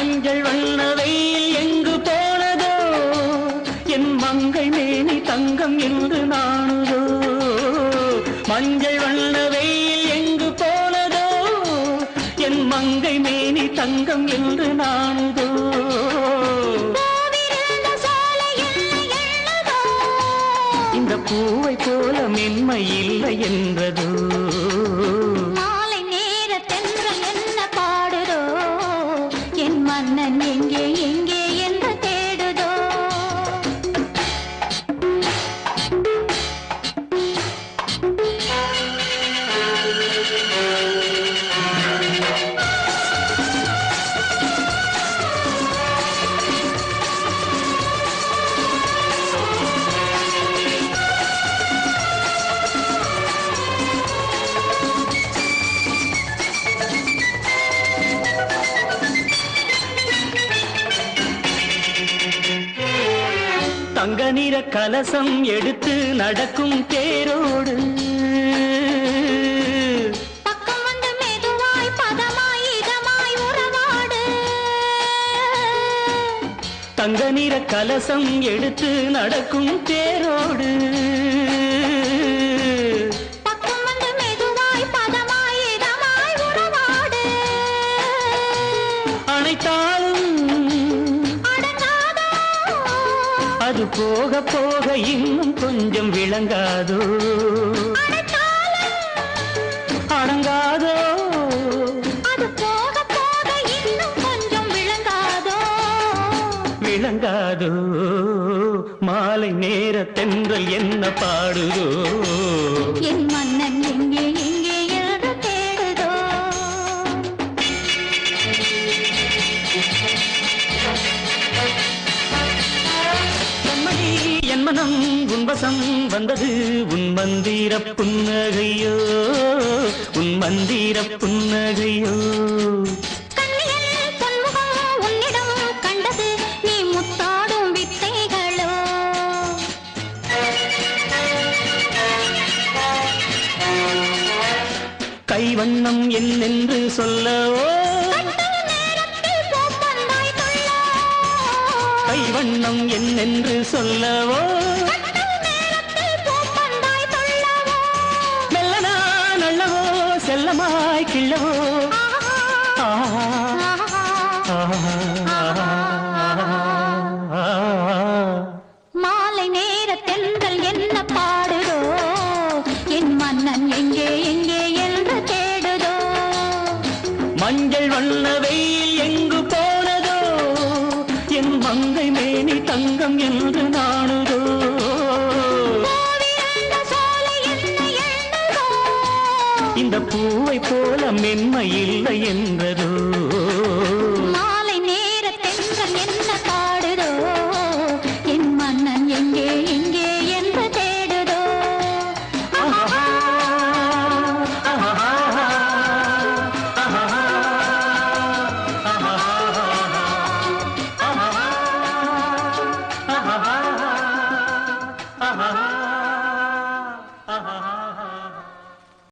மஞ்சள் வண்ண வெயில் எங்கு போனதோ? என் மங்கை மேனி தங்கம் என்று நாணுதோ? மஞ்சள் வண்ண வெயில் எங்கு போனதோ? என் மங்கை மேனி தங்கம் என்று நாணுதோ? இந்த பூவை போல மென்மை இல்லை என்றதோ? தங்க நிற கலசம் எடுத்து நடக்கும் தேரோடு. தங்க நிற கலசம் எடுத்து நடக்கும் தேரோடு. அனைத்தாலும் அது போக போக இன்னும் கொஞ்சம் விளங்காதோ? அடங்காதோ? அது போக போக இன்னும் கொஞ்சம் விளங்காதோ? விளங்காதோ? மாலை நேர தென்றல் என்ன பாடுதோ? என் மனம் உன்வசம் வந்தது. உன் மந்திர புன்னகையோ உன் மந்திர புன்னகையோ. கண்ணியல் பொன்முகம் உன்னிடம் கண்டது. நீ முத்தாடும் வித்தைகளோ. கைவண்ணம் என்னென்று சொல்லவோ கைவண்ணம் என்னென்று சொல்லவோ? மெல்லனா நல்லவோ செல்லமாய் கிள்ளவோ. மாலை நேர தென்றல் என்ன பாடுதோ? என் மன்னன் எங்கே எங்கே என்று தேடுதோ? மஞ்சள் வண்ண வெயில் இந்த பூவை போல மென்மை இல்லை என்றதோ.